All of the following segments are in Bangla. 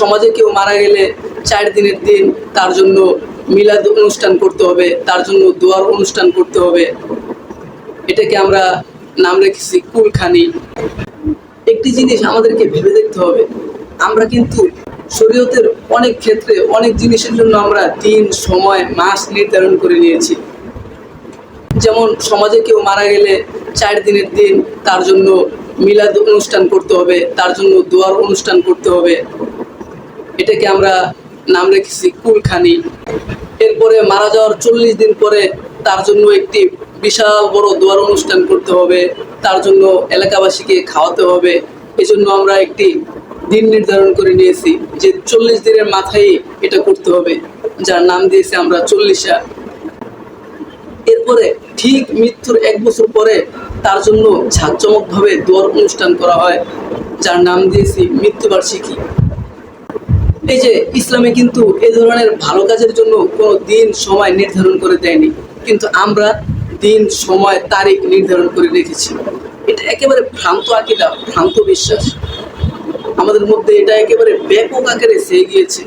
সমাজে কেউ মারা গেলে চার দিনের দিন তার জন্য মিলাদ অনুষ্ঠান করতে হবে, তার জন্য দোয়ার অনুষ্ঠান করতে হবে। এটাকে আমরা নাম রেখেছি কুলখানি। একটি জিনিস আমাদেরকে ভেবে দেখতে হবে, আমরা কিন্তু শরীয়তের অনেক ক্ষেত্রে অনেক জিনিসের জন্য আমরা দিন, সময়, মাস নির্ধারণ করে নিয়েছি। যেমন সমাজে কেউ মারা গেলে চার দিনের দিন তার জন্য মিলাদ অনুষ্ঠান করতে হবে, তার জন্য দোয়ার অনুষ্ঠান করতে হবে। এটাকে আমরা নাম রেখেছি কুলখানি। এরপরে মারা যাওয়ার চল্লিশ দিন পরে তার জন্য একটি বিশাল বড় দোয়ার অনুষ্ঠান করতে হবে। তার জন্য এলাকাবাসীকে খাওয়াতে হবে। এজন্য আমরা একটি দিন নির্ধারণ করে নিয়েছি যে চল্লিশ দিনের মাথায় এটা করতে হবে। যার নাম দিয়েছি আমরা চল্লিশা। এরপরে ঠিক মৃত্যুর এক বছর পরে তার জন্য ঝাঁকজমকভাবে দোয়ার অনুষ্ঠান করা হয়। যার নাম দিয়েছি মৃত্যুবার্ষিকী। এই যে ইসলামে কিন্তু এ ধরনের ভালো কাজের জন্য কোনো দিন সময় নির্ধারণ করে দেয়নি, কিন্তু আমরা দিন, সময়, তারিখ নির্ধারণ করে রেখেছি। এটা একেবারে ভ্রান্ত আকিদা, ভ্রান্ত বিশ্বাস। আমাদের মধ্যে এটা একেবারে ব্যাপক আকারে চেয়ে গিয়েছে।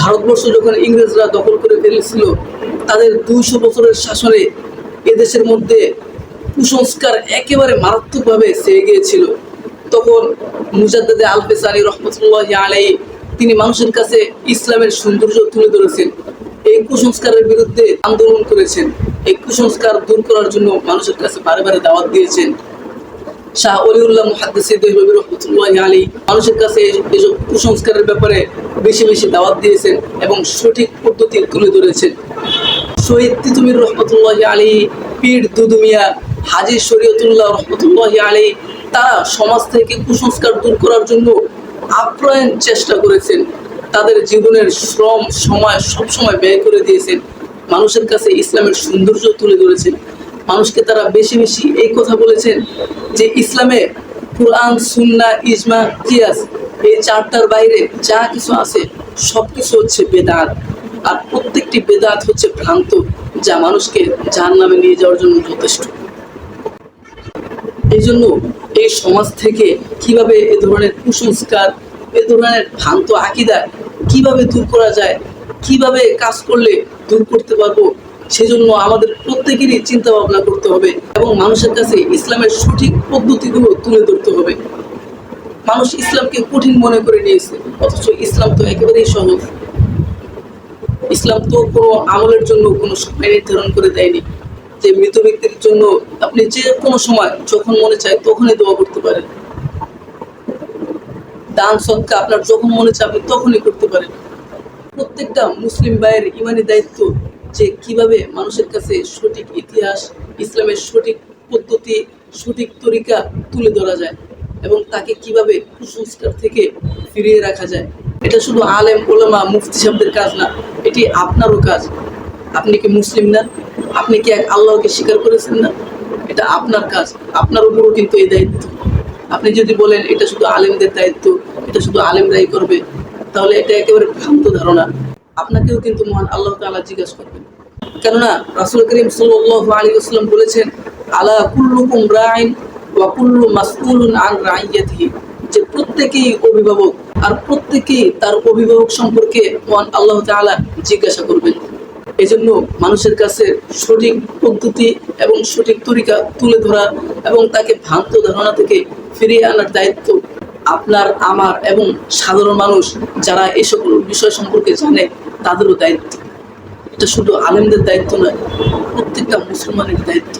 ভারতবর্ষ যখন ইংরেজরা দখল করে ফেলেছিল, তাদের দুইশো বছরের শাসনে এদেশের মধ্যে কুসংস্কার একেবারে মারাত্মকভাবে চেয়ে গিয়েছিল। তখন মুজাদ্দাদে আল পেসানি রহমতুল্লাহ আলাই তিনি মানুষের কাছে ইসলামের সৌন্দর্য তুলে ধরেছেন। এই কুসংস্কারের বিরুদ্ধে আন্দোলন করেছেন। এই কুসংস্কার দূর করার জন্য মানুষের কাছে বারে বারে দাওয়াত দিয়েছেন। শাহ অলিউল্লাহ মুহাদ্দিসি দেহলবী রহমতুল্লাহ আলী মানুষের কাছে এসব কুসংস্কারের ব্যাপারে বেশি বেশি দাওয়াত দিয়েছেন এবং সঠিক পদ্ধতি তুলে ধরেছেন। শহীদ তিতুমির রহমতুল্লাহ আলী পীর দুদুমিয়া হাজি শরীয়তুল্লাহ রহমতুল্লাহ আলী তারা সমাজ থেকে কুসংস্কার দূর করার জন্য আপ্রাণ চেষ্টা করেছেন। তাদের জীবনের শ্রম, সময় সব সময় ব্যয় করে দিয়েছেন। মানুষের কাছে ইসলামের সৌন্দর্য তুলে ধরেছেন। মানুষকে তারা বেশি বেশি এই কথা বলেছেন যে ইসলামে কোরআন সুন্না ইজমা, কিয়াস এই চারটার বাইরে যা কিছু আছে সব কিছু হচ্ছে বেদাত। আর প্রত্যেকটি বেদাত হচ্ছে ভ্রান্ত, যা মানুষকে যার নামে নিয়ে যাওয়ার জন্য যথেষ্ট। এই জন্য এই সমাজ থেকে কীভাবে এ ধরনের কুসংস্কার, এ ধরনের ভ্রান্ত আকিদা কীভাবে দূর করা যায়, কীভাবে কাজ করলে দূর করতে পারব, সেজন্য আমাদের প্রত্যেকেরই চিন্তা ভাবনা করতে হবে এবং মানুষের কাছে ইসলামের সঠিক পদ্ধতিগুলো তুলে ধরতে হবে। মানুষ ইসলামকে কঠিন মনে করে নিয়েছে, অথচ ইসলাম তো একেবারেই সহজ। ইসলাম তো কোনো আমলের জন্য কোনো সময় নির্ধারণ করে দেয়নি। যে মৃত ব্যক্তির জন্য আপনি যে কোনো সময় যখন মনে চায় তখনই দোয়া করতে পারেন। দান সৎকা আপনার যখন মনে চায় আপনি তখনই করতে পারেন। প্রত্যেকটা মুসলিম ভাইয়ের ইমানি দায়িত্ব যে কীভাবে মানুষের কাছে সঠিক ইতিহাস, ইসলামের সঠিক পদ্ধতি, সঠিক তরিকা তুলে ধরা যায় এবং তাকে কীভাবে কুসংস্কার থেকে ফিরিয়ে রাখা যায়। এটা শুধু আলেম, ওলামা, মুফতি সাহেবদের কাজ না, এটি আপনারও কাজ। আপনি কি মুসলিম না? আপনি কি এক আল্লাহকে স্বীকার করেছেন না? এটা আপনার কাজ, আপনার উপরও কিন্তু এই দায়িত্ব। আপনি যদি বলেন, এটা শুধু আলেমদের দায়িত্ব, এটা শুধু আলেমরাই করবে, তাহলে এটা একেবারে ভ্রান্ত ধারণা। আপনাকেও কিন্তু মহান আল্লাহ তাআলা জিজ্ঞাসা করবেন। কেননা রাসূল করিম সাল্লাল্লাহু আলাইহি ওয়াসাল্লাম বলেছেন, আলা কুল্লুকুম রাইন ওয়া কুল্লু মাসউলুন আন রাইয়াতিহি। যে প্রত্যেকেই অভিভাবক, আর প্রত্যেকেই তার অভিভাবক সম্পর্কে মহান আল্লাহ তাআলা জিজ্ঞাসা করবেন। এজন্য মানুষের কাছে সঠিক পদ্ধতি এবং সঠিক তরিকা তুলে ধরা এবং তাকে ভ্রান্ত ধারণা থেকে ফিরিয়ে আনার দায়িত্ব আপনার, আমার এবং সাধারণ মানুষ যারা এই সকল বিষয় সম্পর্কে জানে, তাদেরও দায়িত্ব। এটা শুধু আলেমদের দায়িত্ব নয়, প্রত্যেকটা মুসলমানের দায়িত্ব।